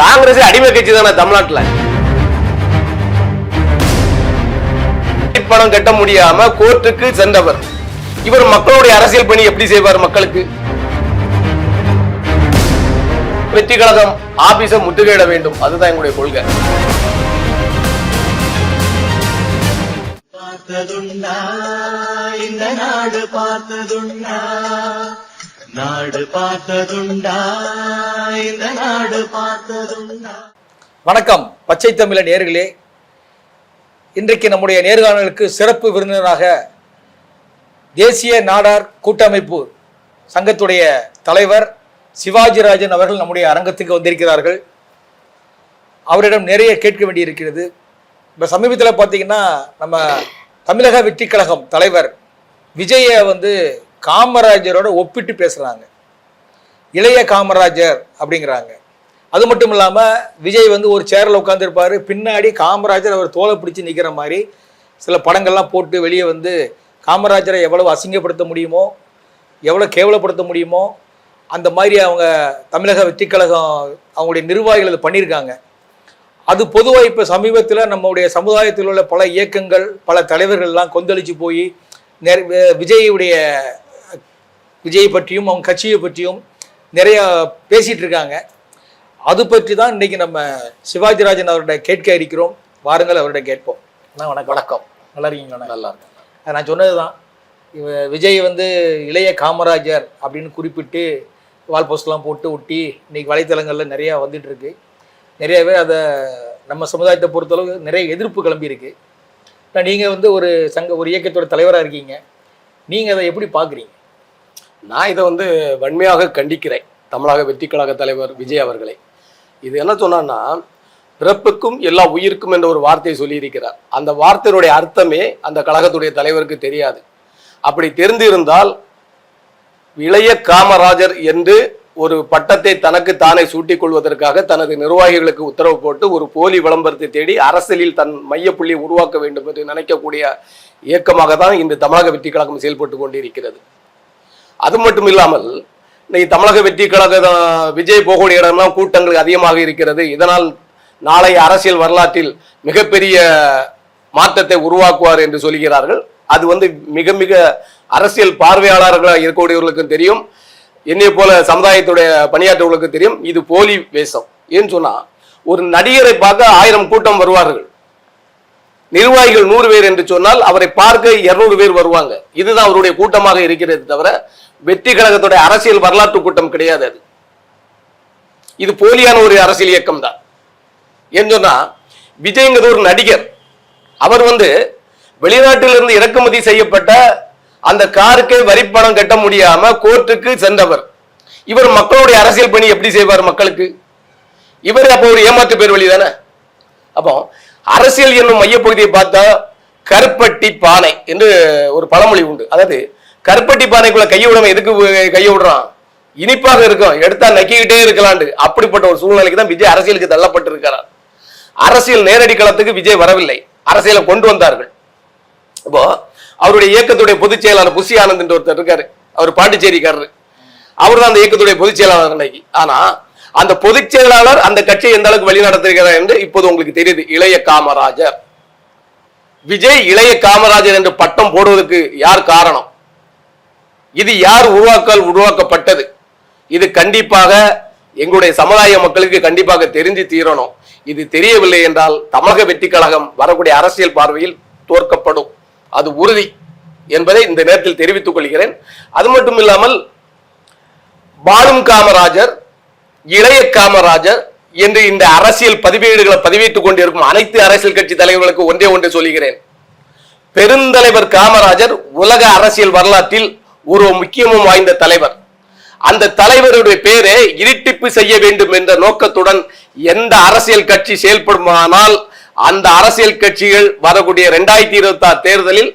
காங்கிரஸ் அடிமை கட்சி தானே தமிழ்நாட்டுல. பணம் கட்ட முடியாம கோர்ட்டுக்கு சென்றவர். இவர் மக்களுடைய அரசியல் பணி எப்படி செய்வார் மக்களுக்கு? வெற்றி கழகம் ஆபீஸ முற்றுகையிட வேண்டும். அதுதான் எங்களுடைய கொள்கை. பார்த்ததுண்டா இந்த நாடு பார்த்ததுண்டா. நாடு பார்த்ததுண்டா இந்த நாடு பார்த்ததுண்டா. வணக்கம் பச்சை தமிழ நேர்களே. இன்றைக்கு நம்முடைய நேர்காணலுக்கு சிறப்பு விருந்தினராக தேசிய நாடார் கூட்டமைப்பு சங்கத்துடைய தலைவர் சிவாஜிராஜன் அவர்கள் நம்முடைய அரங்கத்துக்கு வந்திருக்கிறார்கள். அவரிடம் நிறைய கேட்க வேண்டியிருக்கிறது. இப்போ சமீபத்தில் பார்த்தீங்கன்னா நம்ம தமிழக வெற்றி கழகம் தலைவர் விஜயை வந்து காமராஜரோட ஒப்பிட்டு பேசுகிறாங்க இளைய காமராஜர் அப்படிங்கிறாங்க. அது மட்டும் இல்லாமல் விஜய் வந்து ஒரு சேரில் உட்காந்துருப்பாரு பின்னாடி காமராஜர் அவர் தோலை பிடிச்சி நிற்கிற மாதிரி சில படங்கள்லாம் போட்டு வெளியே வந்து காமராஜரை எவ்வளவு அசிங்கப்படுத்த முடியுமோ எவ்வளோ கேவலப்படுத்த முடியுமோ அந்த மாதிரி அவங்க தமிழக வெற்றி கழகம் அவங்களுடைய நிர்வாகிகள் அது பண்ணியிருக்காங்க. அது பொதுவாக இப்போ சமீபத்தில் நம்முடைய சமுதாயத்தில் உள்ள பல இயக்கங்கள் பல தலைவர்கள்லாம் கொந்தளிச்சு போய் நிறை- விஜயுடைய விஜய் பற்றியும் அவங்க கட்சியை பற்றியும் நிறைய பேசிட்டு இருக்காங்க. அது பற்றி தான் இன்னைக்கு நம்ம சிவாஜிராஜன் அவர்கிட்ட கேட்க இருக்கிறோம். வாருங்கள் அவர்கிட்ட கேட்போம். அண்ணா வணக்கம். வணக்கம். நல்லா இருக்கீங்களா நல்லா இருக்கு அது நான் சொன்னது தான் விஜய் வந்து இளைய காமராஜர் அப்படின்னு குறிப்பிட்டு வால் போஸ்ட்லாம் போட்டு ஒட்டி இன்னைக்கு வலைத்தளங்களில் நிறையா வந்துட்டு இருக்கு. நிறைய பேர் அதை நம்ம சமுதாயத்தை பொறுத்தளவு நிறைய எதிர்ப்பு கிளம்பியிருக்கு ஆனால் நீங்கள் வந்து ஒரு சங்க ஒரு இயக்கத்தோட தலைவராக இருக்கீங்க. நீங்கள் அதை எப்படி பார்க்குறீங்க நான் இதை வந்து வன்மையாக கண்டிக்கிறேன். தமிழக வெற்றி கழக தலைவர் விஜய் அவர்களை. இது என்ன சொன்னான்னா பிறப்புக்கும் எல்லா உயிருக்கும் என்ற ஒரு வார்த்தையை சொல்லியிருக்கிறார். அந்த வார்த்தையினுடைய அர்த்தமே அந்த கழகத்துடைய தலைவருக்கு தெரியாது. அப்படி தெரிந்திருந்தால் இளைய காமராஜர் என்று ஒரு பட்டத்தை தனக்கு தானே சூட்டிக் கொள்வதற்காக தனது நிர்வாகிகளுக்கு உத்தரவு போட்டு ஒரு போலி விளம்பரத்தை தேடி அரசியலில் தன் மையப்புள்ளியை உருவாக்க வேண்டும் என்று நினைக்கக்கூடிய இயக்கமாக தான் இந்த தமிழக வெற்றி கழகம் செயல்பட்டு கொண்டிருக்கிறது. அது மட்டும் இல்லாமல் இன்னைக்கு தமிழக வெற்றி கழக விஜய் போகக்கூடிய இடம்லாம் கூட்டங்கள் அதிகமாக இருக்கிறது. இதனால் நாளைய அரசியல் வரலாற்றில் மிகப்பெரிய மாற்றத்தை உருவாக்குவார் என்று சொல்கிறார்கள். அது வந்து மிக மிக அரசியல் பார்வையாளர்களாக இருக்கக்கூடியவர்களுக்கும் தெரியும். என்னை போல சமுதாயத்துடைய பணியாற்றவர்களுக்கு தெரியும். இது போலி வேஷம் ஏன்னு சொன்னா ஒரு நடிகரை பார்க்க ஆயிரம் கூட்டம் வருவார்கள். நிர்வாகிகள் நூறு பேர் என்று சொன்னால் அவரை பார்க்க இருநூறு பேர் வருவாங்க. இதுதான் அவருடைய கூட்டமாக இருக்கிறது தவிர வெற்றி கழகத்துடைய அரசியல் வரலாற்று கூட்டம் கிடையாது அது. இது போலியான ஒரு அரசியல் இயக்கம் தான் ஏன்னு சொன்னா விஜய்ங்கிறது ஒரு நடிகர். அவர் வந்து வெளிநாட்டிலிருந்து இறக்குமதி செய்யப்பட்ட அந்த காருக்கு வரி பணம் கட்ட முடியாம கோர்ட்டுக்கு சென்றவர். இவர் மக்களுடைய அரசியல் பணி எப்படி செய்வார் மக்களுக்கு? இவர் அப்போ ஒரு ஏமாற்று பேர் வழி தானே? அப்போ அரசியல் என்னும் மையப்பகுதியை பார்த்தா கருப்பட்டி பானை என்று ஒரு பழமொழி உண்டு. அதாவது கருப்பட்டி பானைக்குள்ள கையை விடாம எதுக்கு கையை விடுறான்? இனிப்பாக இருக்கும். எடுத்தா நக்கிக்கிட்டே இருக்கலாண்டு அப்படிப்பட்ட ஒரு சூழ்நிலைக்கு தான் விஜய் அரசியலுக்கு தள்ளப்பட்டிருக்கிறார் அரசியல் நேரடி களத்துக்கு விஜய் வரவில்லை. அரசியலை கொண்டு வந்தார்கள். இப்போ அவருடைய இயக்கத்துடைய பொதுச் செயலாளர் புஷி ஆனந்த் என்று ஒருத்தர் இருக்காரு. அவர் பாண்டிச்சேரிக்காரரு. அவர் தான் அந்த இயக்கத்துடைய பொதுச் செயலாளர் இன்னைக்கு ஆனா அந்த பொதுச் செயலாளர் அந்த கட்சியை எந்த அளவுக்கு வழி நடத்துகிறார் என்று இப்போது உங்களுக்கு தெரியுது. இளைய காமராஜர். விஜய் இளைய காமராஜர் என்று பட்டம் போடுவதற்கு யார் காரணம்? இது யார் உருவாக்கல் உருவாக்கப்பட்டது? இது கண்டிப்பாக எங்களுடைய சமுதாய மக்களுக்கு கண்டிப்பாக தெரிஞ்சு தீரணும். இது தெரியவில்லை என்றால் தமிழக வெற்றி கழகம் வரக்கூடிய அரசியல் பார்வையில் தோற்கப்படும். அது உறுதி என்பதை இந்த நேரத்தில் தெரிவித்துக் கொள்கிறேன். அது மட்டும் இல்லாமல் பாலும் காமராஜர் இளைய காமராஜர் என்று இந்த அரசியல் பதிவேடுகளை பதிவேற்றுக் கொண்டிருக்கும் அனைத்து அரசியல் கட்சி தலைவர்களுக்கு ஒன்றே ஒன்று சொல்கிறேன். பெருந்தலைவர் காமராஜர் உலக அரசியல் வரலாற்றில் ஒரு முக்கியமும் வாய்ந்த தலைவர். அந்த தலைவருடைய பேரை இருட்டிப்பு செய்ய வேண்டும் என்ற நோக்கத்துடன் எந்த அரசியல் கட்சி செயல்படுமானால் அந்த அரசியல் கட்சிகள் வரக்கூடிய ரெண்டாயிரத்தி இருபத்தி ஆறு தேர்தலில்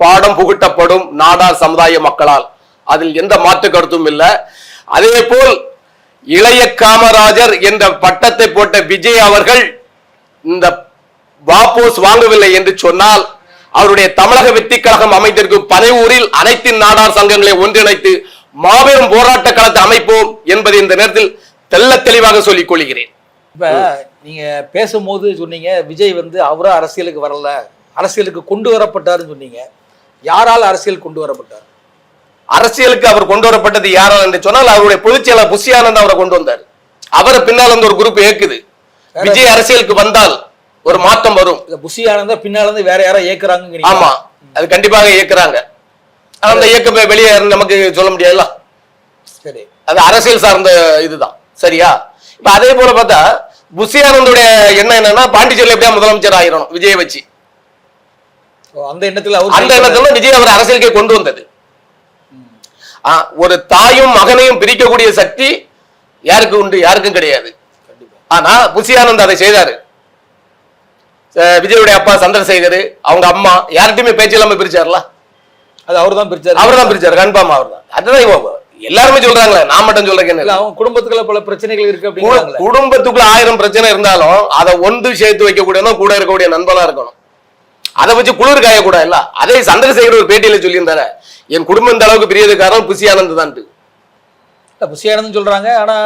பாடம் புகட்டப்படும் நாடார் சமுதாய மக்களால். அதில் எந்த மாற்று கருத்தும் இல்லை. அதே போல் இளைய காமராஜர் என்ற பட்டத்தை போட்ட விஜய் அவர்கள் இந்த வாபோஸ் வாங்கவில்லை என்று சொன்னால் அவருடைய தமிழக வெற்றி கழகம் அமைந்திருக்கும் பனையூரில் அனைத்து நாடார் சங்கங்களை ஒன்றிணைத்து மாபெரும் போராட்ட களத்தை அமைப்போம் என்பதை இந்த நேரத்தில் தெள்ள தெளிவாக சொல்லிக் கொள்கிறேன். இப்ப நீங்க பேசும்போது சொன்னீங்க விஜய் வந்து அவரா அரசியலுக்கு வரல அரசியலுக்கு கொண்டு வரப்பட்டாருன்னு சொன்னீங்க. யாரால் அரசியல் கொண்டு வரப்பட்டார்? அரசியலுக்கு அவர் கொண்டு வரப்பட்டது யாரால் என்று சொன்னால் அவருடைய பொதுச் செயலர் புஷி ஆனந்த் அவரை கொண்டு வந்தார். அவரை பின்னால் வந்து ஒரு குரூப் ஏக்குது. விஜய் அரசியலுக்கு வந்தால் ஒரு மாற்றம் வரும். இந்த புஷி ஆனந்தா பின்னால இருந்து வேற யாரோ ஏக்குறாங்கிறீங்க ஆமா. அது கண்டிப்பாக இயக்குறாங்க. ஆனா அந்த இயக்கம் வெளியே நமக்கு சொல்ல முடியாதுல்ல? சரி. அது அரசியல் சார்ந்த இதுதான். சரியா? இப்ப அதே போல பார்த்தா புஷி ஆனந்தோடைய எண்ணம் என்னன்னா பாண்டிச்சேரியில் எப்படியா முதலமைச்சர் ஆயிரணும் விஜயை வச்சு. அந்த எண்ணத்துல அந்த எண்ணத்துல விஜய் அவர் அரசியலுக்கே கொண்டு வந்தது. ஆ, ஒரு தாயும் மகனையும் பிரிக்கக்கூடிய சக்தி யாருக்கு உண்டு யாருக்கும் கிடையாது. ஆனா புஷி ஆனந்த் அதை செய்தாரு. விஜயுடைய அப்பா சந்திரசேகர் அவங்க அம்மா யார்கிட்டயுமே பேச்சு இல்லாம பிரிச்சார்ல? அது அவர் தான் பிரிச்சாரு. அவர் தான் பிரிச்சாரு கன்ஃபார்ம் அவர் தான். அதுதான் எல்லாருமே சொல்றாங்களே நான் மட்டும் சொல்றேன் இல்ல அவங்க குடும்பத்துக்குள்ள பல பிரச்சனைகள் இருக்கு அப்படிங்கிறாங்களே. குடும்பத்துக்குள்ள ஆயிரம் பிரச்சனை இருந்தாலும் அதை ஒன்று சேர்த்து வைக்கக்கூடியவங்க கூட இருக்கக்கூடிய நண்பனா இருக்கணும். அதை வச்சு குளிர் காயக்கூடாது இல்ல அதே சந்திரசேகர் ஒரு பேட்டியில சொல்லியிருந்தாரு என் குடும்பம் இந்த அளவுக்கு பிரியது காரணம் புஷி ஆனந்த் தான். ஆனந்த் சொல்றாங்க ஆனா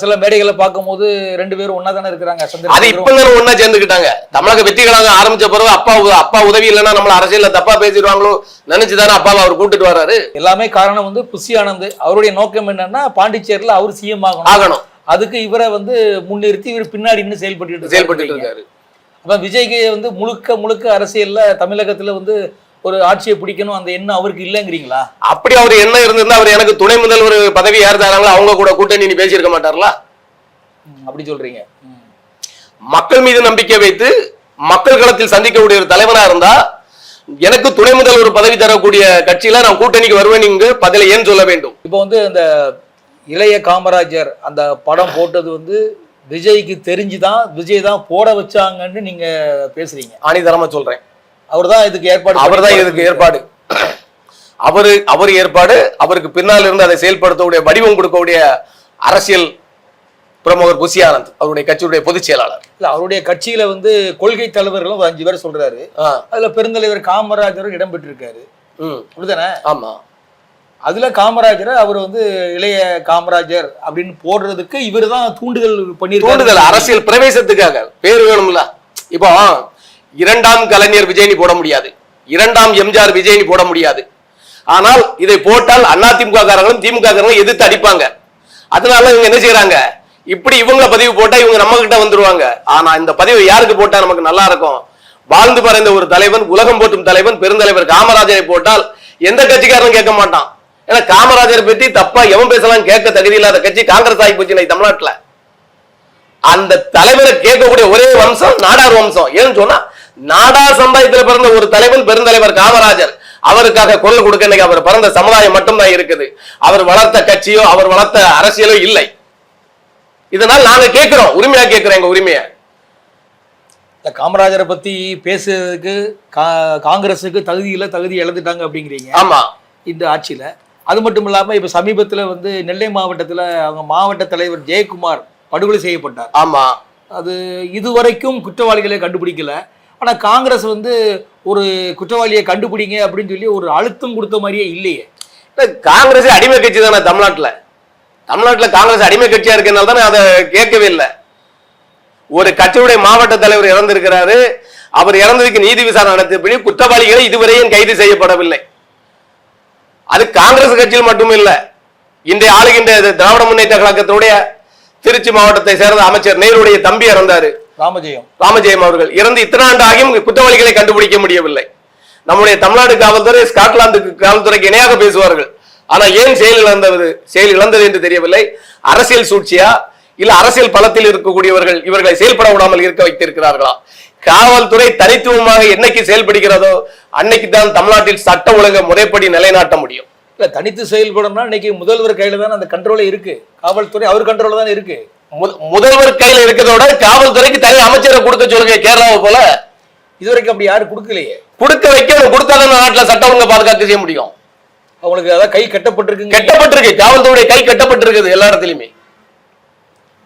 சில மேடைகளை பார்க்கும்போது ரெண்டு பேரும் ஒன்னா தானே இருக்கிறாங்க. அது இப்ப தானே ஒண்ணா சேர்ந்துக்கிட்டாங்க. தமிழக வெற்றி கழகம் ஆரம்பிச்ச பிறகு அப்பா அப்பா உதவி இல்லைன்னா நம்மள அரசியல்ல தப்பா பேசிடுவாங்களோ நினைச்சுதானே அப்பாவை அவர் கூட்டிட்டு வர்றாரு. எல்லாமே காரணம் வந்து புஷி ஆனந்த். அவருடைய நோக்கம் என்னன்னா பாண்டிச்சேரியில அவர் சிஎம் ஆகணும். ஆகணும். அதுக்கு இவரை வந்து முன்னிறுத்தி இவர் பின்னாடி இன்னும் செயல்பட்டு செயல்பட்டு இருக்காரு. அப்ப விஜய்க்கு வந்து முழுக்க முழுக்க அரசியல்ல தமிழகத்துல வந்து ஒரு ஆட்சியை பிடிக்கணும் அந்த எண்ணம் அவருக்கு இல்லைங்கிறீங்களா? அப்படி அவர் என்ன இருந்திருந்தா அவர் எனக்கு துணை முதல்வர் பதவி யார் தராங்களோ அவங்க கூட கூட்டணி நீ பேசியிருக்க மாட்டார்ல? ம், அப்படி சொல்றீங்க. மக்கள் மீது நம்பிக்கை வைத்து மக்கள் களத்தில் சந்திக்கக்கூடிய ஒரு தலைவனா இருந்தா எனக்கு துணை முதல்வர் பதவி தரக்கூடிய கட்சியில நான் கூட்டணிக்கு வருவேன் இங்கு பதில ஏன் சொல்ல வேண்டும்? இப்போ வந்து அந்த இளைய காமராஜர் அந்த படம் போட்டது வந்து விஜய்க்கு தெரிஞ்சுதான் விஜய் தான் போட வச்சாங்கன்னு நீங்க பேசுறீங்க. ஆணிதரமா சொல்றேன். அவர் தான் இதுக்கு ஏற்பாடு அவர் தான் பண்ணி- இதுக்கு ஏற்பாடு. அவரு அவர் ஏற்பாடு அவருக்கு பின்னால் இருந்து அதை செயல்படுத்தக்கூடிய வடிவம் கொடுக்கக்கூடிய அரசியல் பிரமுகர் புஷி ஆனந்த் அவருடைய கட்சியுடைய பொதுச் செயலாளர். இல்ல அவருடைய கட்சியில வந்து கொள்கை தலைவர்களும் ஒரு அஞ்சு பேர் சொல்றாரு. அதுல பெருந்தலைவர் காமராஜரும் இடம் பெற்றிருக்காரு ம், அப்படிதானே ஆமா. அதுல காமராஜரை அவர் வந்து இளைய காமராஜர் அப்படின்னு போடுறதுக்கு இவர் தான் தூண்டுதல் பண்ணியிருக்காரு. தூண்டுதல் அரசியல் பிரவேசத்துக்காக. பேர் வேணும்ல. இப்போ இரண்டாம் கலைஞர் விஜயனி போட முடியாது. இரண்டாம் எம்ஜிஆர் விஜயனி போட முடியாது. ஆனால் இதை போட்டால் அதிமுக காரங்களும் திமுக காரங்களும் எதிர்த்து அடிப்பாங்க. அதனால இவங்க என்ன செய்யறாங்க இப்படி இவங்கள பதிவு போட்டா இவங்க நம்ம கிட்ட வந்துருவாங்க. ஆனா இந்த பதிவு யாருக்கு போட்டா நமக்கு நல்லா இருக்கும்? வாழ்ந்து மறைந்த ஒரு தலைவன் உலகம் போற்றும் தலைவன் பெருந்தலைவர் காமராஜரை போட்டால் எந்த கட்சிக்காரனும் கேட்க மாட்டான். ஏன்னா காமராஜரை பற்றி தப்பா எவன் பேசலாம் கேட்க தகுதி இல்லாத கட்சி காங்கிரஸ் ஆகி போச்சு தமிழ்நாட்டில். அந்த தலைவரை கேட்கக்கூடிய ஒரே வம்சம் நாடார் வம்சம். ஏன்னு சொன்னா நாடார் சமுதாயத்தில் பிறந்த ஒரு தலைவன் பெருந்தலைவர் காமராஜர். அவருக்காக குரல் கொடுக்க இன்னைக்கு அவர் பிறந்த சமுதாயம் மட்டும்தான் இருக்குது. அவர் வளர்த்த கட்சியோ அவர் வளர்த்த அரசியலோ இல்லை. இதனால் நாங்க கேட்கிறோம் உரிமையா கேட்கிறோம் எங்க உரிமையை? இந்த காமராஜரை பத்தி பேசுறதுக்கு காங்கிரஸுக்கு தகுதி இல்ல தகுதி இழந்துட்டாங்க அப்படிங்கிறீங்க. ஆமா. இந்த ஆட்சியில. அது மட்டும் இல்லாம இப்ப சமீபத்துல வந்து நெல்லை மாவட்டத்துல அவங்க மாவட்ட தலைவர் ஜெயக்குமார் படுகொலை செய்யப்பட்டார். ஆமா. அது இதுவரைக்கும் குற்றவாளிகளை கண்டுபிடிக்கல. ஆனால் காங்கிரஸ் வந்து ஒரு குற்றவாளியை கண்டுபிடிங்க அப்படின்னு சொல்லி ஒரு அழுத்தம் கொடுத்த மாதிரியே இல்லையே. இல்லை காங்கிரஸ் அடிமை கட்சி தானே தமிழ்நாட்டில். தமிழ்நாட்டில் காங்கிரஸ் அடிமை கட்சியாக இருக்கனால தானே அதை கேட்கவே இல்லை. ஒரு கட்சியுடைய மாவட்ட தலைவர் இறந்திருக்கிறாரு. அவர் இறந்ததுக்கு நீதி விசாரணை நடத்தியபடி குற்றவாளிகளை இதுவரையும் கைது செய்யப்படவில்லை. அது காங்கிரஸ் கட்சியில் மட்டும் இல்லை இன்றைய ஆளுகின்ற திராவிட முன்னேற்ற கழகத்தினுடைய திருச்சி மாவட்டத்தை சேர்ந்த அமைச்சர் நேருடைய தம்பி இறந்தாரு. ராமஜெயம். ராமஜெயம் அவர்கள் இறந்து இத்தனை ஆண்டு ஆகியும் குற்றவாளிகளை கண்டுபிடிக்க முடியவில்லை. நம்முடைய தமிழ்நாடு காவல்துறை ஸ்காட்லாந்து காவல்துறைக்கு இணையாக பேசுவார்கள். ஆனா ஏன் செயல் இழந்தது? செயல் இழந்தது என்று தெரியவில்லை. அரசியல் சூழ்ச்சியா? இல்ல அரசியல் பலத்தில் இருக்கக்கூடியவர்கள் இவர்களை செயல்பட விடாமல் இருக்க வைத்திருக்கிறார்களா? காவல்துறை தனித்துவமாக என்னைக்கு செயல்படுகிறதோ அன்னைக்கு தான் தமிழ்நாட்டில் சட்ட ஒழுங்கை முறைப்படி நிலைநாட்ட முடியும். இல்ல தனித்து செயல்படணும்னா இன்னைக்கு முதல்வர் கையில தானே அந்த கண்ட்ரோலே இருக்கு. காவல்துறை அவர் கண்ட்ரோல தானே இருக்கு. முதல்வர் கையில் இருக்கிறதோட காவல்துறைக்கு தனி அமைச்சரை கொடுக்க சொல்லுங்க கேரளாவை போல. இதுவரைக்கும் அப்படி யாரும் கொடுக்கலையே. கொடுக்க வைக்கணும் கொடுத்தாதான் நாட்டுல சட்ட ஒழுங்கை பாதுகாக்க செய்ய முடியும். அவங்களுக்கு அதான் கை கட்டப்பட்டிருக்குங்க. கட்டப்பட்டிருக்கு. காவல்துறையுடைய கை கட்டப்பட்டிருக்குது எல்லா இடத்துலயுமே.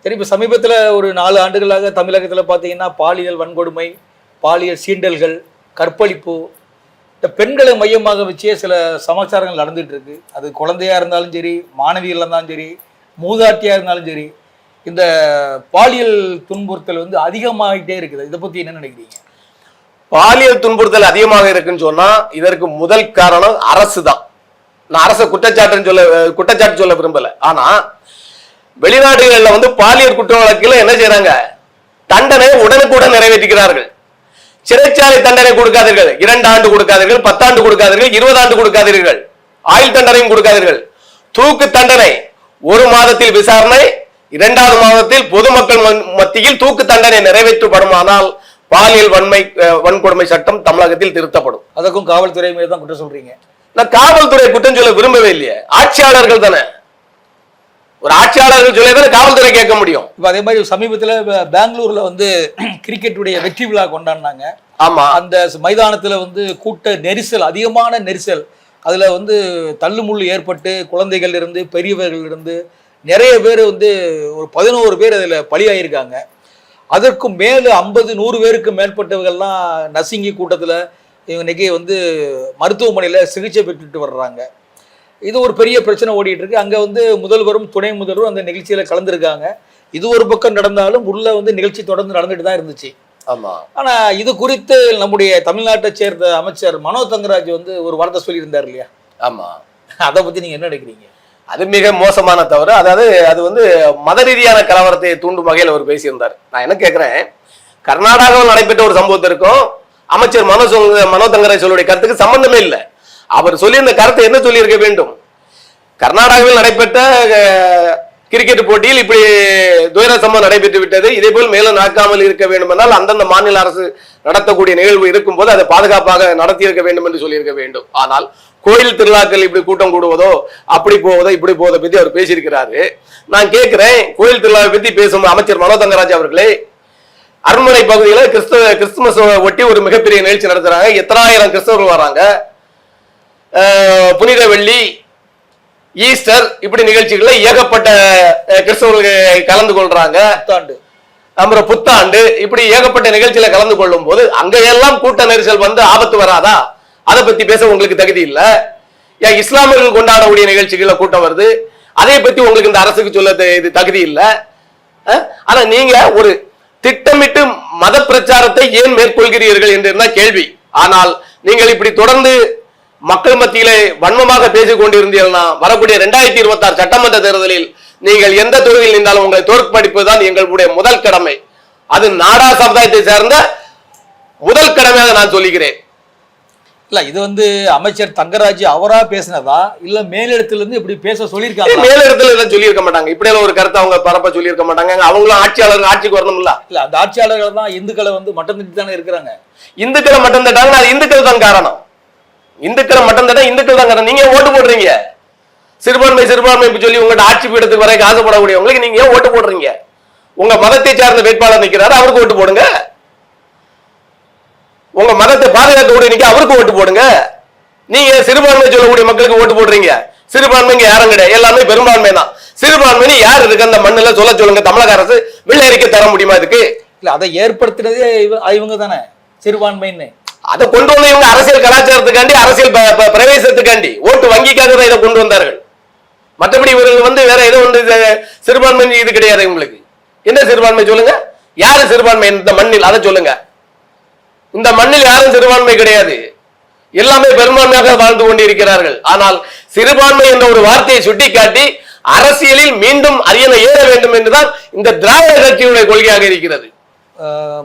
சரி இப்போ சமீபத்தில் ஒரு நாலு ஆண்டுகளாக தமிழகத்தில் பார்த்தீங்கன்னா பாலியல் வன்கொடுமை பாலியல் சீண்டல்கள் கற்பழிப்பு இந்த பெண்களை மையமாக வச்சே சில சமாச்சாரங்கள் நடந்துட்டு இருக்கு. அது குழந்தையா இருந்தாலும் சரி மாணவிகள் இருந்தாலும் சரி மூதாட்டியா இருந்தாலும் சரி இந்த பாலியல் துன்புறுத்தல் வந்து அதிகமாகிட்டே இருக்குது. இதை பத்தி என்ன நினைக்கிறீங்க? பாலியல் துன்புறுத்தல் அதிகமாக இருக்குன்னு சொன்னா இதற்கு முதல் காரணம் அரசு தான். நான் அரசு குற்றச்சாட்டுன்னு சொல்ல குற்றச்சாட்டு சொல்ல விரும்பல. ஆனா வெளிநாடுகளில் வந்து பாலியல் குற்ற வழக்கில் என்ன செய்கிறாங்க தண்டனை உடனுக்குடன் நிறைவேற்றுகிறார்கள் சிறைச்சாலை தண்டனை கொடுக்காதீர்கள். இரண்டு ஆண்டு கொடுக்காதீர்கள் பத்தாண்டு கொடுக்காதீர்கள் இருபது ஆண்டு கொடுக்காதீர்கள். ஆயுள் தண்டனையும் கொடுக்காதீர்கள். தூக்கு தண்டனை ஒரு மாதத்தில் விசாரணை இரண்டாவது மாதத்தில் பொதுமக்கள் மத்தியில் தூக்கு தண்டனை நிறைவேற்றப்படுமானால் பாலியல் வன்மை வன்கொடுமை சட்டம் தமிழகத்தில் திருத்தப்படும். அதற்கும் காவல்துறை மீது தான் குற்றம் சொல்றீங்க. நான் காவல்துறை குற்றம் சொல்ல விரும்பவே இல்லையே. ஆட்சியாளர்கள் தானே. ஒரு ஆட்சியாளர்கள் சொல்லி தானே காவல்துறை கேட்க முடியும். இப்போ அதே மாதிரி சமீபத்தில் பெங்களூர்ல வந்து கிரிக்கெட்டுடைய வெற்றி விழா கொண்டாடினாங்க. ஆமா. அந்த மைதானத்துல வந்து கூட்ட நெரிசல் அதிகமான நெரிசல். அதுல வந்து தள்ளுமுள்ளு ஏற்பட்டு குழந்தைகள் இருந்து பெரியவர்கள் இருந்து நிறைய பேர் வந்து ஒரு பதினோரு பேர் அதுல பலியாயிருக்காங்க. அதற்கு மேல ஐம்பது நூறு பேருக்கு மேற்பட்டவர்கள்லாம் நசுங்கி கூட்டத்துல இன்னைக்கு வந்து மருத்துவமனையில சிகிச்சை பெற்றுட்டு வர்றாங்க. இது ஒரு பெரிய பிரச்சனை ஓடிட்டு இருக்கு அங்க வந்து முதல்வரும் துணை முதல்வரும் அந்த நிகழ்ச்சியில கலந்துருக்காங்க. இது ஒரு பக்கம் நடந்தாலும் உள்ள வந்து நிகழ்ச்சி தொடர்ந்து நடந்துட்டு தான் இருந்துச்சு. ஆமா. ஆனா இது குறித்து நம்முடைய தமிழ்நாட்டை சேர்ந்த அமைச்சர் மனோ தங்கராஜ் வந்து ஒரு வார்த்தை சொல்லியிருந்தார் இல்லையா? ஆமா. அதை பத்தி நீங்க என்ன நினைக்கிறீங்க? அது மிக மோசமான தவறு. அதாவது அது வந்து மத ரீதியான கலவரத்தை தூண்டும் வகையில் அவர் பேசியிருந்தார். நான் என்ன கேட்குறேன் கர்நாடகாவில் நடைபெற்ற ஒரு சம்பவத்திற்கும் அமைச்சர் மனோ மனோ தங்கராஜ் சொல்லுடைய கருத்துக்கு சம்பந்தமே இல்லை. அவர் சொல்லியிருந்த கருத்தை என்ன சொல்லியிருக்க வேண்டும்? கர்நாடகாவில் நடைபெற்ற கிரிக்கெட் போட்டியில் இப்படி துயர சம்பவம் நடைபெற்று விட்டது. இதே போல் மேலும் நடக்காமல் இருக்க வேண்டுமென்றால் அந்தந்த மாநில அரசு நடத்தக்கூடிய நிகழ்வு இருக்கும்போது அதை பாதுகாப்பாக நடத்தியிருக்க வேண்டும் என்று சொல்லியிருக்க வேண்டும். ஆனால் கோயில் திருவிழாக்கள் இப்படி கூட்டம் கூடுவதோ அப்படி போவதோ இப்படி போவதை பற்றி அவர் பேசியிருக்கிறாரு. நான் கேட்கிறேன் கோயில் திருவிழாவை பற்றி பேசும் அமைச்சர் மனோ தங்கராஜ் அவர்களே அரண்மனை பகுதியில் கிறிஸ்தவ கிறிஸ்துமஸ் ஒட்டி ஒரு மிகப்பெரிய நிகழ்ச்சி நடத்துறாங்க. எத்தனாயிரம் கிறிஸ்தவர்கள் வராங்க. புனித வெள்ளி ஈஸ்டர் இப்படி நிகழ்ச்சிகள்ல ஏகப்பட்ட கிறிஸ்தவர்கள் கலந்து கொள்றாங்க. புத்தாண்டு. அப்புறம் புத்தாண்டு இப்படி ஏகப்பட்ட நிகழ்ச்சியில கலந்து கொள்ளும் போது அங்க எல்லாம் கூட்ட நெரிசல் வந்து ஆபத்து வராதா? அதை பத்தி பேச உங்களுக்கு தகுதி இல்ல. ஏன் இஸ்லாமியர்கள் கொண்டாடக்கூடிய நிகழ்ச்சிகள்ல கூட்டம் வருது. அதை பத்தி உங்களுக்கு இந்த அரசுக்கு சொல்ல இது தகுதி இல்ல? ஆனா நீங்க ஒரு திட்டமிட்டு மத பிரச்சாரத்தை ஏன் மேற்கொள்கிறீர்கள் என்று கேள்வி. ஆனால் நீங்கள் இப்படி தொடர்ந்து மக்கள் மத்தியிலே வன்மமாக பேசிக் கொண்டிருந்தீர்கள்னா வரக்கூடிய இரண்டாயிரத்தி இருபத்தி ஆறு சட்டமன்ற தேர்தலில் நீங்கள் எந்த தொகுதியில் நின்றாலும் உங்களை தோற்கடிப்பது தான் எங்களுடைய முதல் கடமை. அது நாடா சமுதாயத்தை சேர்ந்த முதல் கடமையாக நான் சொல்லுகிறேன் இல்ல இது வந்து அமைச்சர் தங்கராஜ் அவரா பேசினதா? இல்ல மேலிடத்துல இருந்து இப்படி பேச சொல்லியிருக்காங்க மேலிடத்துல எல்லாம் சொல்லியிருக்க மாட்டாங்க. இப்படியெல்லாம் ஒரு கருத்தை அவங்க பரப்ப சொல்லியிருக்க மாட்டாங்க. அவங்களும் ஆட்சியாளர்கள் ஆட்சிக்கு வரணும்ல இல்ல. அந்த ஆட்சியாளர்கள் தான் இந்துக்களை வந்து மட்டம் தட்டி தானே இருக்கிறாங்க? இந்துக்களை மட்டும் தட்டாங்க அது இந்துக்கள் தான் காரணம். இந்துக்களை மட்டும் தட்டா இந்துக்கள் தான் நீங்க ஓட்டு போடுறீங்க? சிறுபான்மை சிறுபான்மை சொல்லி உங்கள்கிட்ட ஆட்சி பீடத்துக்கு வரைக்கும் ஆசைப்படக்கூடியவங்களுக்கு நீங்க ஏன் ஓட்டு போடுறீங்க? உங்க மதத்தை சார்ந்த வேட்பாளர் நிற்கிறாரு அவருக்கு ஓட்டு போடுங்க. உங்க மதத்தை பாதுகாக்கக்கூடிய நிக்க அவருக்கு ஓட்டு போடுங்க. நீங்க சிறுபான்மை சொல்லக்கூடிய மக்களுக்கு ஓட்டு போடுறீங்க? சிறுபான்மைங்க யாரும் கிடையாது. எல்லாமே பெரும்பான்மை தான். சிறுபான்மைன்னு யார் இருக்கு? அந்த மண்ணுல சொல்ல சொல்லுங்க. தமிழக அரசு வெள்ளை அறிக்கை தர முடியுமா இதுக்கு? இல்ல அதை ஏற்படுத்தினதே இவங்க தானே. சிறுபான்மைன்னு. அதை கொண்டு வந்த இவங்க அரசியல் கலாச்சாரத்துக்காண்டி அரசியல் பிரவேசத்துக்காண்டி ஓட்டு வங்கிக்காக தான் இதை கொண்டு வந்தார்கள். மற்றபடி இவர்கள் வந்து வேற ஏதோ ஒன்று சிறுபான்மை இது கிடையாது உங்களுக்கு என்ன சிறுபான்மை சொல்லுங்க? யாரு சிறுபான்மை? இந்த மண்ணில் அதை சொல்லுங்க. இந்த மண்ணில் யாரும் சிறுபான்மை கிடையாது. எல்லாமே பெரும்பான்மையாக வாழ்ந்து கொண்டிருக்கிறார்கள். ஆனால் சிறுபான்மை என்ற ஒரு வார்த்தையை சுட்டிக்காட்டி அரசியலில் மீண்டும் அரியணை ஏற வேண்டும் என்றுதான் இந்த திராவிட கட்சியுடைய கொள்கையாக இருக்கிறது.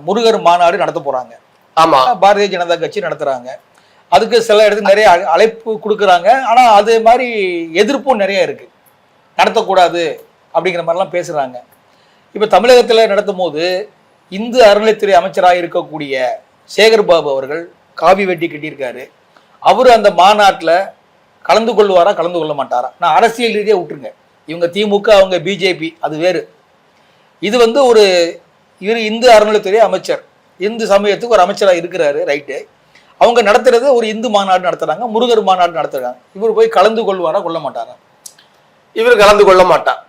முருகர் மாநாடு நடத்த போறாங்க. ஆமா. பாரதிய ஜனதா கட்சி நடத்துறாங்க. அதுக்கு சில இடத்துக்கு நிறைய அழை- அழைப்பு கொடுக்குறாங்க. ஆனா அது மாதிரி எதிர்ப்பும் நிறைய இருக்கு. நடத்தக்கூடாது அப்படிங்கிற மாதிரிலாம் பேசுறாங்க. இப்போ தமிழகத்தில் நடத்தும் போது இந்து அறநிலைத்துறை அமைச்சராக இருக்கக்கூடிய சேகர் பாபு அவர்கள் காவி வெட்டி கட்டியிருக்காரு. அவர் அந்த மாநாட்டில் கலந்து கொள்வாரா கலந்து கொள்ள மாட்டாரா? நான் அரசியல் ரீதியாக விட்டுருங்க. இவங்க திமுக அவங்க பிஜேபி அது வேறு. இது வந்து ஒரு இவர் இந்து அறநிலைத்துறை அமைச்சர் இந்து சமயத்துக்கு ஒரு அமைச்சராக இருக்கிறாரு ரைட்டு அவங்க நடத்துறது ஒரு இந்து மாநாடு நடத்துறாங்க முருகர் மாநாடு நடத்துறாங்க. இவர் போய் கலந்து கொள்வாரா கொள்ள மாட்டாரா? இவர் கலந்து கொள்ள மாட்டார்.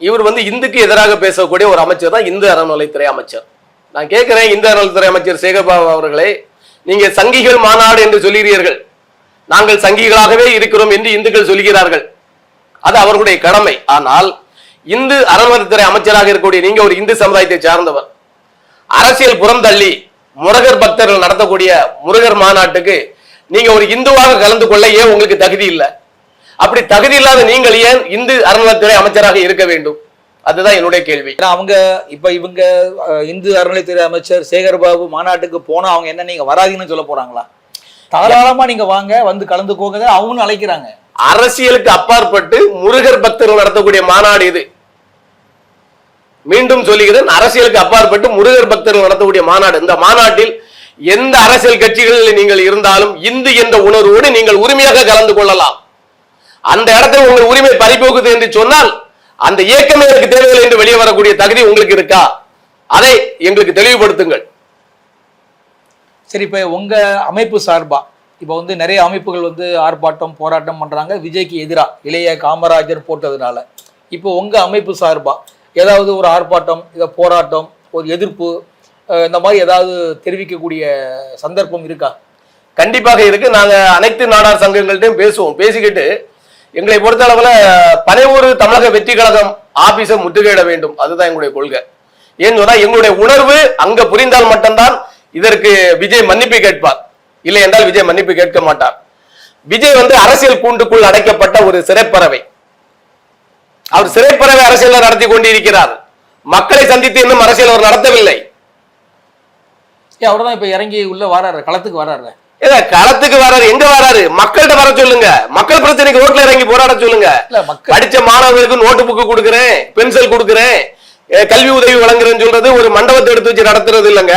இவர் வந்து இந்துக்கு எதிராக பேசக்கூடிய ஒரு அமைச்சர் தான் இந்து அறநிலைத்துறை அமைச்சர். நான் கேட்கிறேன் இந்து அறநிலைத்துறை அமைச்சர் சேகர்பாபு அவர்களே நீங்க சங்கிகள் மாநாடு என்று சொல்கிறீர்கள். நாங்கள் சங்கிகளாகவே இருக்கிறோம் என்று இந்துக்கள் சொல்கிறார்கள். அது அவர்களுடைய கடமை. ஆனால் இந்து அறநிலைத்துறை அமைச்சராக இருக்கக்கூடிய நீங்க ஒரு இந்து சமுதாயத்தை சார்ந்தவர். அரசியல் புறம் தள்ளி முருகர் பக்தர்கள் நடத்தக்கூடிய முருகர் மாநாட்டுக்கு நீங்க ஒரு இந்துவாக கலந்து கொள்ள ஏன் உங்களுக்கு தகுதி இல்லை? அப்படி தகுதி இல்லாத நீங்கள் ஏன் இந்து அறநிலையத்துறை அமைச்சராக இருக்க வேண்டும்? அதுதான் என்னுடைய கேள்வி. ஏன்னா அவங்க இப்ப இவங்க இந்து அறநிலைத்துறை அமைச்சர் சேகர்பாபு மாநாட்டுக்கு போனா அவங்க என்ன நீங்க வராதீங்கன்னு சொல்ல போறாங்களா? தாராளமா நீங்க வாங்க வந்து கலந்துக்கோங்க அவங்களும் அழைக்கிறாங்க. அரசியலுக்கு அப்பாற்பட்டு முருகர் பக்தர்கள் நடத்தக்கூடிய மாநாடு இது. மீண்டும் சொல்லுகிறேன் அரசியலுக்கு அப்பாற்பட்டு முருகர் பக்தர்கள் நடத்தக்கூடிய மாநாடு. இந்த மாநாட்டில் எந்த அரசியல் கட்சிகளில் நீங்கள் இருந்தாலும் இந்து என்ற உணர்வோடு நீங்கள் உரிமையாக கலந்து கொள்ளலாம். அந்த இடத்துல உங்கள் உரிமை பறிபோகுது என்று சொன்னால் அந்த இயக்கமே எனக்கு தேவையில்லை என்று வெளியே வரக்கூடிய தகுதி உங்களுக்கு இருக்கா? அதை எங்களுக்கு தெளிவுபடுத்துங்கள். சரி இப்ப உங்க அமைப்பு சார்பா? இப்ப வந்து நிறைய அமைப்புகள் வந்து ஆர்ப்பாட்டம் போராட்டம் பண்றாங்க. விஜய்க்கு எதிரா இளைய காமராஜர் போட்டதுனால. இப்போ உங்க அமைப்பு சார்பா? ஏதாவது ஒரு ஆர்ப்பாட்டம் இதை போராட்டம் ஒரு எதிர்ப்பு இந்த மாதிரி ஏதாவது தெரிவிக்கக்கூடிய சந்தர்ப்பம் இருக்கா? கண்டிப்பாக இருக்கு. நாங்க அனைத்து நாடார் சங்கங்கள்ட்டையும் பேசுவோம். பேசிக்கிட்டு எங்களை பொறுத்தளவுல பனையூர் தமிழக வெற்றி கழகம் ஆபீஸை முற்றுகையிட வேண்டும். அதுதான் எங்களுடைய கொள்கை. ஏன்னு சொன்னா எங்களுடைய உணர்வு அங்க புரிந்தால் மட்டும்தான் இதற்கு விஜய் மன்னிப்பு கேட்பார். இல்லை என்றால் விஜய் மன்னிப்பு கேட்க மாட்டார். விஜய் வந்து அரசியல் கூண்டுக்குள் அடைக்கப்பட்ட ஒரு சிறைப்பறவை. அவர் சிறைப்பறவை அரசியலை நடத்தி கொண்டிருக்கிறார். மக்களை சந்தித்து இன்னும் அரசியல் அவர் நடத்தவில்லை. ஏன் அவர் தான் இப்ப இறங்கி உள்ள வராரு களத்துக்கு வராரு. ஏங்க களத்துக்கு வராரு. எங்க வராரு? மக்கள்கிட்ட வர சொல்லுங்க. மக்கள் பிரச்சனைக்கு ரோட்ல இறங்கி போராட சொல்லுங்க. படிச்ச மாணவர்களுக்கு நோட்டு புக்கு கொடுக்குறேன் பென்சில் கொடுக்குறேன் கல்வி உதவி வழங்குறேன்னு சொல்றது ஒரு மண்டபத்தை எடுத்து வச்சு நடத்துறது இல்லைங்க.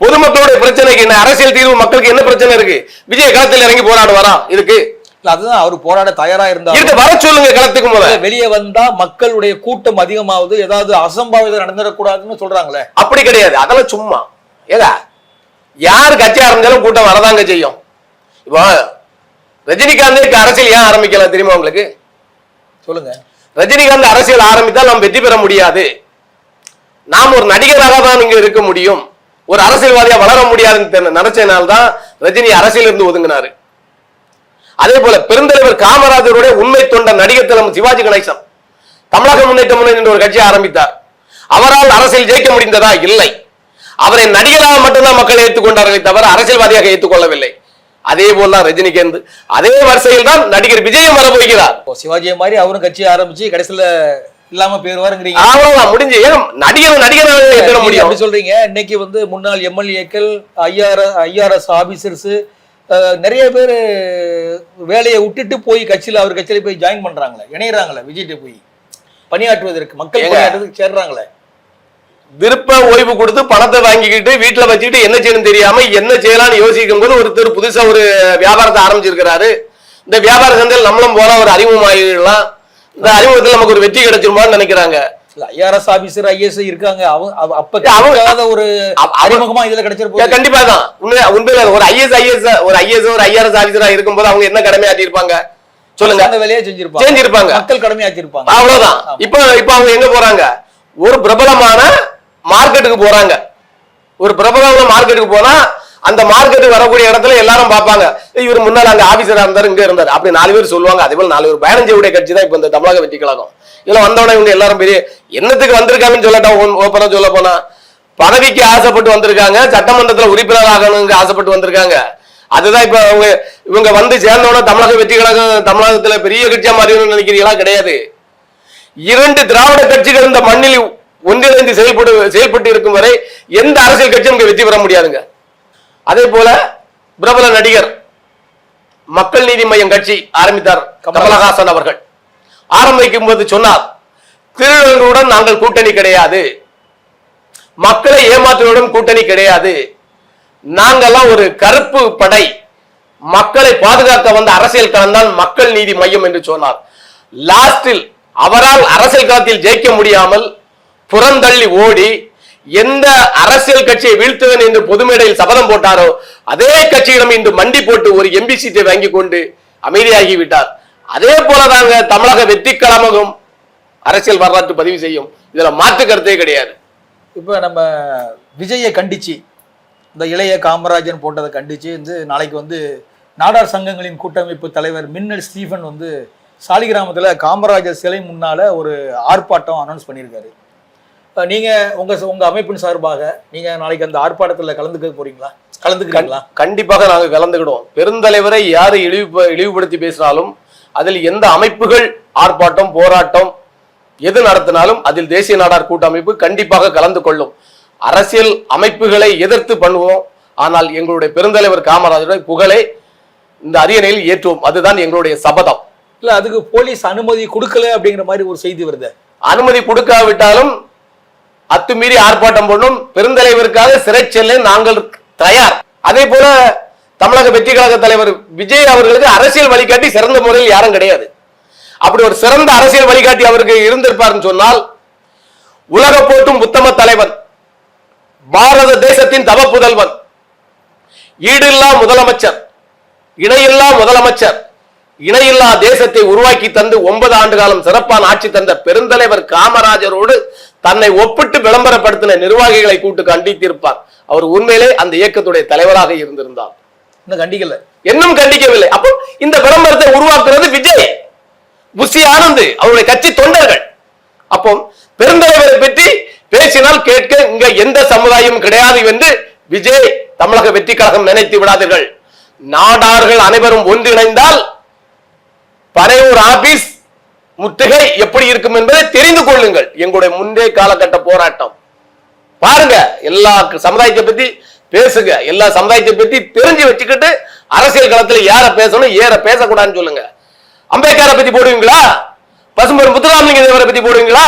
பொதுமக்களுடைய பிரச்சனைக்கு என்ன? அரசியல் தீர்வு மக்களுக்கு என்ன பிரச்சனை இருக்கு? விஜய் களத்தில் இறங்கி போராட வரான் இதுக்கு இல்ல அதுதான் அவர் போராட தயாரா இருந்தாரு வர சொல்லுங்க களத்துக்கு முதல்ல. வெளியே வந்தா மக்களுடைய கூட்டம் அதிகமாகுது ஏதாவது அசம்பாவிதம் நடந்துடக்கூடாதுன்னு சொல்றாங்களே. அப்படி கிடையாது. அதெல்லாம் சும்மா. ஏதா யார் கட்சி ஆரம்பிச்சாலும் கூட்டம் வரதாங்க செய்யும். இப்போ ரஜினிகாந்த் அரசியல் ஏன் ஆரம்பிக்கலாம் தெரியுமா உங்களுக்கு? சொல்லுங்க. ரஜினிகாந்த் அரசியல் ஆரம்பித்தால் நாம் வெற்றி பெற முடியாது. நாம் ஒரு நடிகராக தான் இங்க இருக்க முடியும். ஒரு அரசியல்வாதியா வளர முடியாதுன்னு நினைச்சனால தான் ரஜினி அரசியல் இருந்து ஒதுங்கினாரு. அதே போல பெருந்தலைவர் காமராஜருடைய உண்மை தொண்ட நடிகர் திலம் சிவாஜி கணேசன். தமிழக முன்னேற்ற முன்னணி என்ற ஒரு கட்சியை ஆரம்பித்தார். அவரால் அரசியல் ஜெயிக்க முடிந்ததா? இல்லை. அவரை நடிகராக மட்டும்தான் மக்கள் ஏற்றுக்கொண்டார்களே தவிர அரசியல்வாதியாக ஏற்றுக்கொள்ளவில்லை. அதே போலதான் ரஜினிகாந்த். அதே வரிசையில் தான் நடிகர் விஜயம் வர போகிறார். இப்போ சிவாஜியை மாதிரி அவரும் கட்சி ஆரம்பிச்சு கடைசியில இல்லாம போயிருவாருங்கிறீங்க. அவ்வளவுதான் முடிஞ்சு. ஏன் நடிகர் நீங்க முடியும். அப்படி சொல்றீங்க. இன்னைக்கு வந்து முன்னாள் எம்எல்ஏக்கள் ஐஆர் ஐஆர்எஸ் ஆபீசர்ஸ் நிறைய பேர் வேலையை விட்டுட்டு போய் கட்சியில அவர் கட்சியில போய் ஜாயின் பண்றாங்களே இணையறாங்களே விஜய்கிட்ட போய். பணியாற்றுவதற்கு மக்கள் ஏங்க. பணியாற்றுவதற்கு சேர்றாங்களே. விருப்ப ஓய்வு கொடுத்து பணத்தை வாங்கிக்கிட்டு வீட்டுல வச்சுக்கிட்டு என்ன செய்யணும் தெரியாம என்ன செய்யலாம்னு யோசிக்கும் போது ஒருத்தர் புதுசா ஒரு வியாபாரத்தை ஆரம்பிச்சிருக்கிறாரு. இந்த வியாபார சந்தையில் நம்மளும் போனா ஒரு அறிமுகமாகிடலாம் இந்த அறிமுகத்தில் நமக்கு ஒரு வெற்றி கிடைச்சிருமான்னு நினைக்கிறாங்க. ஐஆர்எஸ் ஆபீசர் ஐஎஸ் இருக்காங்க. அவங்க அவ- அப்ப அவங்க- ஒரு அறிமுகமா இதுல கிடைச்சிருப்போம் கண்டிப்பா தான். உண்மையா உண்மையில ஒரு ஐஎஸ் ஐஎஸ் ஒரு ஐஎஸ் ஒரு ஐஆர்எஸ் ஆபீசரா இருக்கும்போது அவங்க என்ன கடமையாற்றி இருப்பாங்க சொல்லுங்க அந்த வேலையை செஞ்சிருப்பாங்க. செஞ்சிருப்பாங்க. மக்கள் கடமையாச்சிருப்பாங்க அவ்வளவுதான். இப்ப இப்ப அவங்க எங்க போறாங்க? ஒரு பிரபலமான மார்க்கெட்டுக்கு போறாங்க. ஒரு பிரபலமான மார்க்கெட்டுக்கு போனா அந்த மார்க்கெட்டுக்கு வரக்கூடிய இடத்துல எல்லாரும் பார்ப்பாங்க. இவர் முன்னால் அங்கே ஆஃபீஸராக இருந்தார் இங்கே இருந்தார். அப்படி நாலு பேர் சொல்லுவாங்க. அதே போல் நாலு பேர் பயணம் கட்சி தான் இப்போ இந்த தமிழக வெற்றி கழகம். இதில் வந்தவன இவங்க எல்லாரும் பெரிய என்னத்துக்கு வந்திருக்காங்கன்னு சொல்லட்டா ஓப்பனாக சொல்ல போனா? பதவிக்கு ஆசைப்பட்டு வந்திருக்காங்க. சட்டமன்றத்தில் உறுப்பினர் ஆகணுங்க ஆசைப்பட்டு வந்திருக்காங்க. அதுதான் இப்போ அவங்க இவங்க வந்து சேர்ந்தவொடனே தமிழக வெற்றி கழகம் தமிழகத்தில் பெரிய கட்சியாக மாறிடணும்னு நினைக்கிறீங்களா? கிடையாது. இரண்டு திராவிட கட்சிகள் இந்த மண்ணில் ஒன்றிணைந்து செயல்பட்டு செயல்பட்டு இருக்கும் வரை எந்த அரசியல் கட்சியும் இங்க வெற்றி பெற முடியாதுங்க. அதே போல பிரபல நடிகர் மக்கள் நீதி மையம் கட்சி ஆரம்பித்தார் கமலஹாசன் அவர்கள். ஆரம்பிக்கும் போது சொன்னார் திருடர்களுடன் நாங்கள் கூட்டணி கிடையாது. மக்களை ஏமாற்றுவதுடன் கூட்டணி கிடையாது. நாங்கெல்லாம் ஒரு கருப்பு படை. மக்களை பாதுகாக்க வந்த அரசியல் களம்தான் மக்கள் நீதி மையம் என்று சொன்னார். லாஸ்டில் அவரால் அரசியல் களத்தில் ஜெயிக்க முடியாமல் புறந்தள்ளி ஓடி எந்த அரசியல் கட்சியை வீழ்த்துவேன் என்று பொதுமேடையில் சபதம் போட்டாரோ அதே கட்சியிடம் இன்று மண்டி போட்டு ஒரு எம்பி சீட்டை வாங்கி கொண்டு அமைதியாகி விட்டார். அதே போலதாங்க தமிழக வெற்றி அரசியல் வரலாற்று பதிவு செய்யும். இதுல மாற்று கருத்தே கிடையாது. இப்ப நம்ம விஜயை கண்டிச்சு இந்த இளைய காமராஜன் போட்டதை கண்டிச்சு வந்து நாளைக்கு வந்து நாடார் சங்கங்களின் கூட்டமைப்பு தலைவர் மின்னல் ஸ்டீஃபன் வந்து சாலிகிராமத்தில் காமராஜர் சிலை முன்னால ஒரு ஆர்ப்பாட்டம் அனௌன்ஸ் பண்ணியிருக்காரு. அஹ் நீங்க உங்க உங்க அமைப்பின் சார்பாக நீங்க நாளைக்கு அந்த ஆர்ப்பாட்டத்துல கலந்துக்க போறீங்களா? கலந்துக்கிறீங்களா? கண்டிப்பாக நாங்கள் கலந்துக்கிடுவோம். பெருந்தலைவரை யாரு இழிவு இழிவுபடுத்தி பேசினாலும் அதில் எந்த அமைப்புகள் ஆர்ப்பாட்டம் போராட்டம் எது நடத்தினாலும் அதில் தேசிய நாடார் கூட்டமைப்பு கண்டிப்பாக கலந்து கொள்ளும். அரசியல் அமைப்புகளை எதிர்த்து பண்ணுவோம். ஆனால் எங்களுடைய பெருந்தலைவர் காமராஜருடைய புகழை இந்த அரியணையில் ஏற்றுவோம். அதுதான் எங்களுடைய சபதம். இல்ல அதுக்கு போலீஸ் அனுமதி கொடுக்கல அப்படிங்கிற மாதிரி ஒரு செய்தி வருது. அனுமதி கொடுக்காவிட்டாலும் அத்துமீறி ஆர்ப்பாட்டம் பண்ணும் பெருந்தலைவருக்காக சிறை செல்ல நாங்கள் தயார். அதே போல தமிழக வெற்றி கழக தலைவர் விஜய் அவர்களுக்கு அரசியல் வழிகாட்டி சிறந்த முறையில் யாரும் கிடையாது. அப்படி ஒரு சிறந்த அரசியல் வழிகாட்டி அவருக்கு இருந்திருப்பார்னு சொன்னால் உலக போட்டும் உத்தம தலைவன் பாரத தேசத்தின் தவ புதல்வன் ஈடில்லா முதலமைச்சர் இணையில்லா முதலமைச்சர் இணையில்லா தேசத்தை உருவாக்கி தந்து ஒன்பது ஆண்டு காலம் சிறப்பான ஆட்சி தந்த பெருந்தலைவர் காமராஜரோடு தன்னை ஒப்பிட்டு விளம்பரப்படுத்தின நிர்வாகிகளை கூட்டு கண்டித்திருப்பார். அவர் உண்மையிலே அந்த இயக்கத்துடைய தலைவராக இருந்திருந்தார். இன்னும் கண்டிக்கல. இன்னும் கண்டிக்கவில்லை. அப்போ இந்த விளம்பரத்தை உருவாக்குறது விஜய். புஷி ஆனந்த் அவருடைய கட்சி தொண்டர்கள். அப்போ பெருந்தலைவரை பற்றி பேசினால் கேட்க இங்க எந்த சமுதாயமும் கிடையாது என்று விஜய் தமிழக வெற்றி கழகம் நினைத்து விடாதீர்கள். நாடார்கள் அனைவரும் ஒன்றிணைந்தால் பனையூர் ஆபீஸ் முற்றுகை எப்படி இருக்கும் என்பதை தெரிந்து கொள்ளுங்கள். எங்களுடைய முந்தைய காலகட்ட போராட்டம். பாருங்க எல்லா சமுதாயத்தை பத்தி பேசுங்க. எல்லா சமுதாயத்தை பத்தி தெரிஞ்சு வச்சுக்கிட்டு அரசியல் களத்துல யார பேசணும் ஏற பேசக்கூடாதுன்னு சொல்லுங்க. அம்பேத்கரை பத்தி போடுவீங்களா? பசும்பொன் முத்துராமலிங்க தேவரை பத்தி போடுவீங்களா?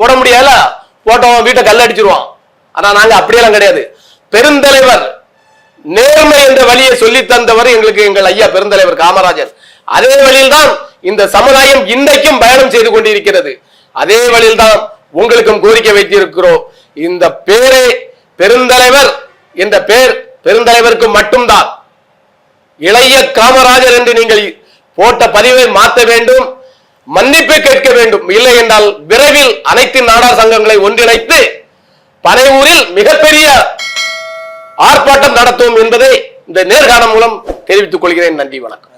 போட முடியாதுல போட்டோம் வீட்டை கல்லடிச்சிருவான் ஆனா நாங்க அப்படியெல்லாம் கிடையாது. பெருந்தலைவர் நேர்மை என்ற வழியை சொல்லி தந்தவர் எங்களுக்கு எங்கள் ஐயா பெருந்தலைவர் காமராஜர். அதே வழியில்தான் இந்த சமுதாயம் இன்றைக்கும் பயணம் செய்து கொண்டிருக்கிறது. அதே வழியில்தான் உங்களுக்கும் கோரிக்கை வைத்திருக்கிறோம். இந்த பேரே பெருந்தலைவர் என்ற பேர் பெருந்தலைவருக்கு மட்டும்தான். இளைய காமராஜர் என்று நீங்கள் போட்ட பதிவை மாற்ற வேண்டும் மன்னிப்பு கேட்க வேண்டும். இல்லை என்றால் விரைவில் அனைத்து நாடார் சங்கங்களை ஒன்றிணைத்து பனையூரில் மிகப்பெரிய ஆர்ப்பாட்டம் நடத்துவோம் என்பதை இந்த நேர்காணல் மூலம் தெரிவித்துக் கொள்கிறேன். நன்றி வணக்கம்.